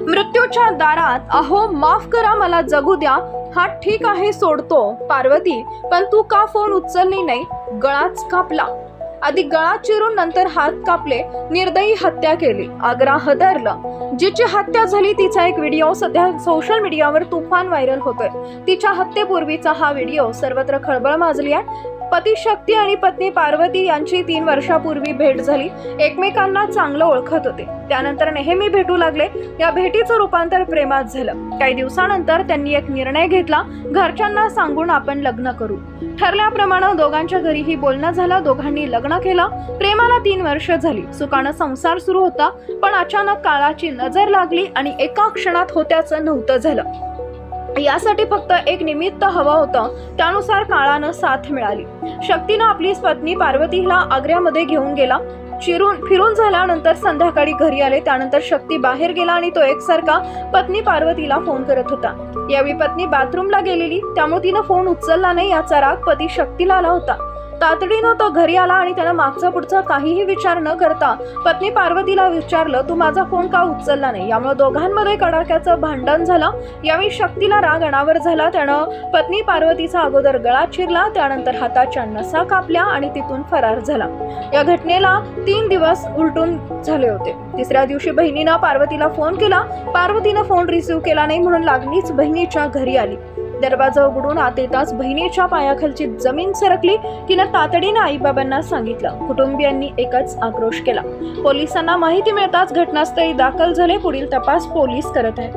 मृत्यूच्या दारात अहो माफ करा मला जगू द्या. हा ठीक आहे सोडतो पार्वती. पण तू का फोन उचलली नाही? गळाच कापला. आधी गळा चिरून नंतर हात कापले. निर्दयी हत्या केली. आग्रा हदरलं. जिची हत्या झाली तिचा एक व्हिडिओ सध्या सोशल मीडियावर तुफान व्हायरल होतोय. तिच्या हत्येपूर्वीचा हा व्हिडिओ सर्वत्र खळबळ माजली आहे. पती शक्ती आणि पत्नी पार्वती यांची तीन वर्षापूर्वी भेट झाली. एकमेकांना चांगलं ओळखत होते. त्यानंतर नेहमी भेटू लागले. या भेटीचं रूपांतर प्रेमात झालं. काही दिवसानंतर त्यांनी एक निर्णय घेतला. घरच्यांना सांगून आपण लग्न करू. ठरल्याप्रमाणे दोघांच्या घरीही बोलणं झालं. दोघांनी लग्न केलं. प्रेमाला तीन वर्ष झाली. सुखानं संसार सुरू होता. पण अचानक काळाची नजर लागली आणि एका क्षणात होत्याचं नव्हतं झालं. यासाठी फक्त एक निमित्त हवं होतं. त्यानुसार काळानं साथ मिळाली. शक्तीनं आपली पत्नी पार्वतीला आग्र्यामध्ये घेऊन गेला. चिरून फिरून झाल्यानंतर संध्याकाळी घरी आले. त्यानंतर शक्ती बाहेर गेला आणि तो एकसारखा पत्नी पार्वतीला फोन करत होता. यावेळी पत्नी बाथरूमला गेलेली. त्यामुळे तिनं फोन उचलला नाही याचा राग पती शक्तीला आला होता. तातडीनं तो घरी आला आणि त्यानं मागचा पुढचा काहीही विचार न करता पत्नी पार्वतीला विचारलं तू माझा फोन का उचलला नाही? यामुळे दोघांमध्ये कडाक्याचं भांडण झालं. यावेळी शक्तीला राग अनावर झाला. त्यानं पत्नी पार्वतीचा अगोदर गळा चिरला त्यानंतर हाताच्या नसा कापल्या आणि तिथून फरार झाला. या घटनेला तीन दिवस उलटून झाले होते. तिसऱ्या दिवशी बहिणीनं पार्वतीला फोन केला. पार्वतीनं फोन रिसीव्ह केला नाही म्हणून लागलीच बहिणीच्या घरी आली. दरवाजा उघडून आत येताच बहिणीच्या पायाखालची जमीन सरकली तिनं तातडीनं आईबाबांना सांगितलं. कुटुंबियांनी एकच आक्रोश केला. पोलिसांना माहिती मिळताच घटनास्थळी दाखल झाले. पुढील तपास पोलीस करत आहेत.